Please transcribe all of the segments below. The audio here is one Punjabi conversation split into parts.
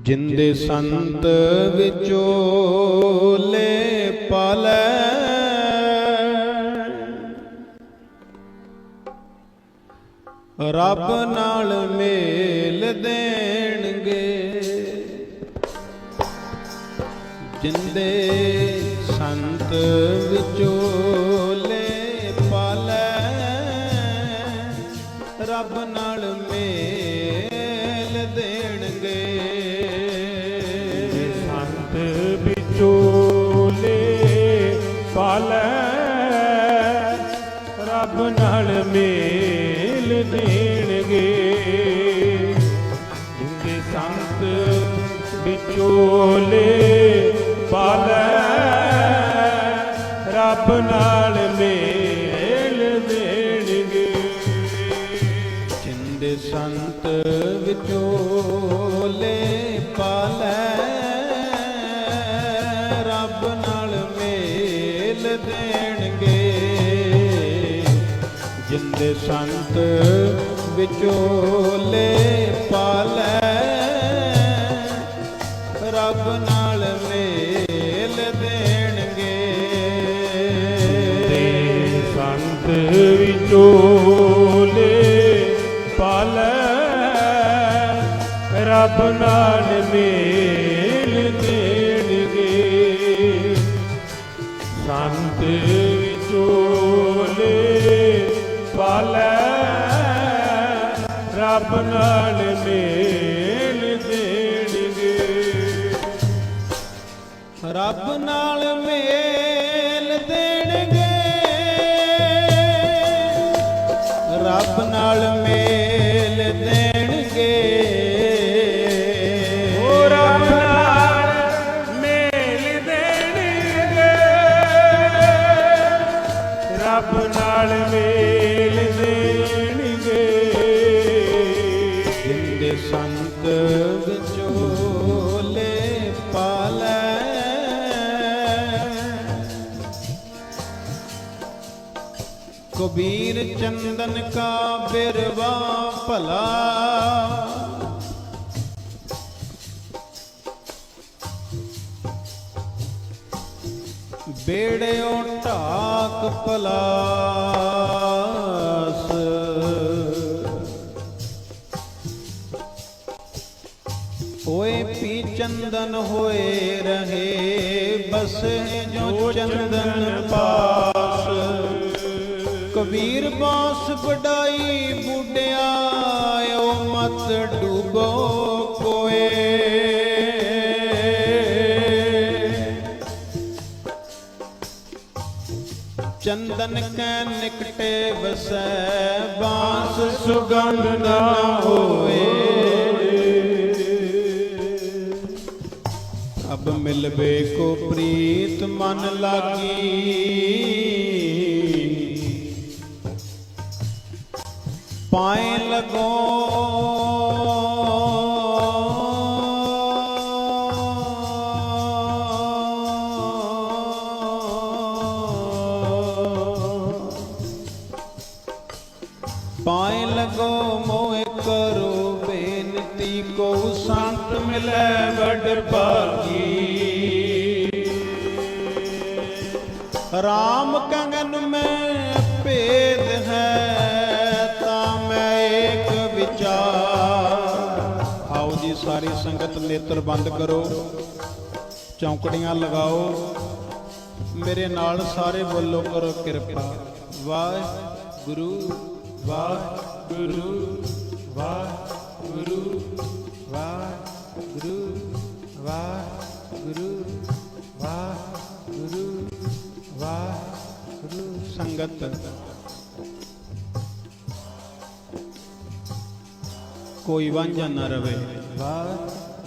ਜਿੰਦੇ ਸੰਤ ਵਿਚੋਲੇ ਪਾਲੈ। ਰੱਬ ਨਾਲ ਮੇਲ ਦੇਣਗੇ। ਜਿੰਦੇ ਸੰਤ ਵਿਚੋਲੇ ਪਾਲੈ। ਰੱਬ ਨਾਲ ਪਾਲੈ। ਰੱਬ ਨਾਲ ਮੇਲ ਦੇਣਗੇ। ਜਿੰਦੇ ਸੰਤ ਵਿਚੋਲੇ ਪਾਲੈ। ਰੱਬ ਨਾਲ ਮੇਲ ਦੇਣਗੇ। ਜਿੰਦੇ ਸੰਤ ਵਿਚੋਲੇ ਸੰਤ ਵਿਚੋਲੇ ਪਾਲੈ। ਰੱਬ ਨਾਲ ਮੇਲ ਦੇਣਗੇ। ਤੇ ਸੰਤ ਵਿਚੋਲੇ ਪਾਲੈ। ਰੱਬ ਨਾਲ ਮੇਲ ਰੱਬ ਨਾਲ ਮੇਲ ਦੇਣਗੇ। ਰੱਬ ਨਾਲ ਮੇਲ ਦੇਣਗੇ। ਰੱਬ ਨਾਲ ਮੇਲ ਕਬੀਰ ਚੰਦਨ ਕਾ ਬਿਰਵਾ ਭਲਾ। ਬੇੜਿਓ ਢਾਕ ਪਲਾਸ। ਹੋਏ ਪੀ ਚੰਦਨ ਹੋਏ ਰਹੇ, ਬਸੇ ਜੋ ਚੰਦਨ ਪਾ ਕਬੀਰ ਬਾਸ ਵਡਾਈ ਬੁੱਢਿਆ ਓ ਮਤ ਡੂਬੋ ਕੋਏ। ਚੰਦਨ ਕੈ ਨਿਕਟੇ ਵਸੈ, ਬਾਸ ਸੁਗੰਧ ਨਾ ਹੋਏ। ਅਬ ਮਿਲਵੇ ਕੋ ਪ੍ਰੀਤ ਮਨ ਲਾਗੀ। ਪਾਏ ਲਗੋ। ਪਾਏ ਲਗੋ ਮੋਏ ਕਰੋ ਬੇਨਤੀ ਕੋ ਸੰਤ ਮਿਲੈ ਵਡ ਭਾਗੀ। ਰਾਮ ਕੰਗਨ ਨੇਤਰ ਬੰਦ ਕਰੋ, ਚੌਂਕੜੀਆਂ ਲਗਾਓ। ਮੇਰੇ ਨਾਲ ਸਾਰੇ ਬੋਲੋ ਕਰੋ ਕਿਰਪਾ। ਵਾਹਿਗੁਰੂ ਵਾਹਿਗੁਰੂ ਵਾਹਿਗੁਰੂ ਵਾਹਿਗੁਰੂ ਵਾਹਿਗੁਰੂ ਵਾਹਿਗੁਰੂ ਵਾਹਿਗੁਰੂ ਸੰਗਤ। ਕੋਈ ਵਾਂਝਾ ਨਾ ਰਵੇ।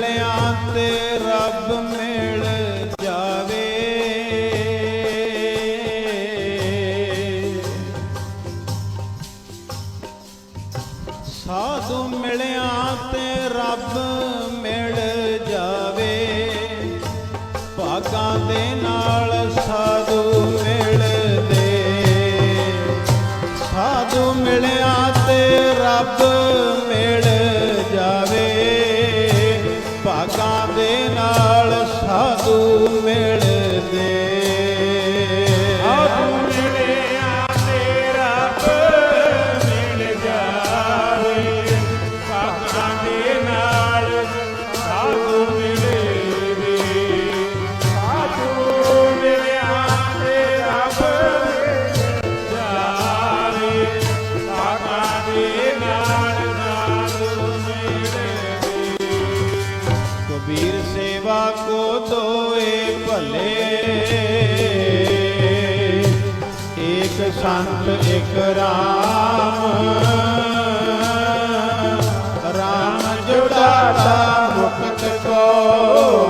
ਵਾਲਿਆਂ ਤੇ ਰੱਬ ਮਿਲ ਜਾਵੇ। ਸਾਧੂ ਮਿਲਿਆਂ ਤੇ ਰੱਬ ਮਿਲ ਜਾਵੇ। ਭਾਗਾਂ ਦੇ ਨਾਲ તું મેળ ਸੰਤ ਇਕ ਰਾਮ। ਰਾਮ ਜੁੜਾਤਾ ਮੁਕਤ ਕੋ।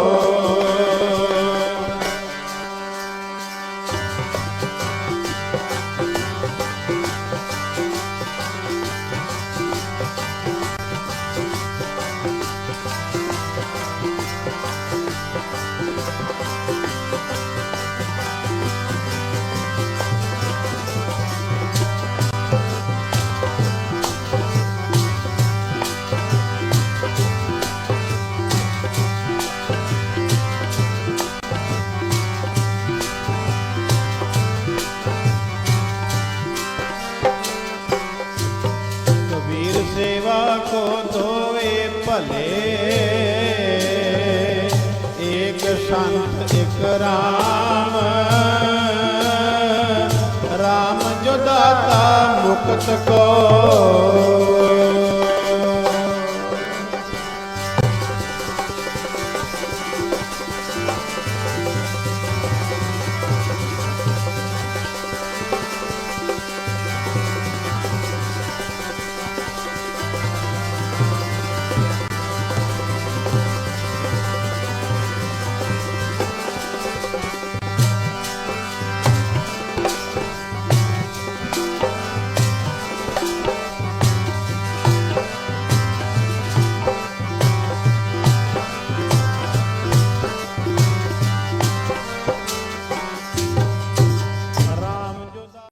ਸੰਤ ਇਕ ਰਾਮ। ਰਾਮ ਜੋ ਦਾਤਾ ਮੁਕਤ ਕੋ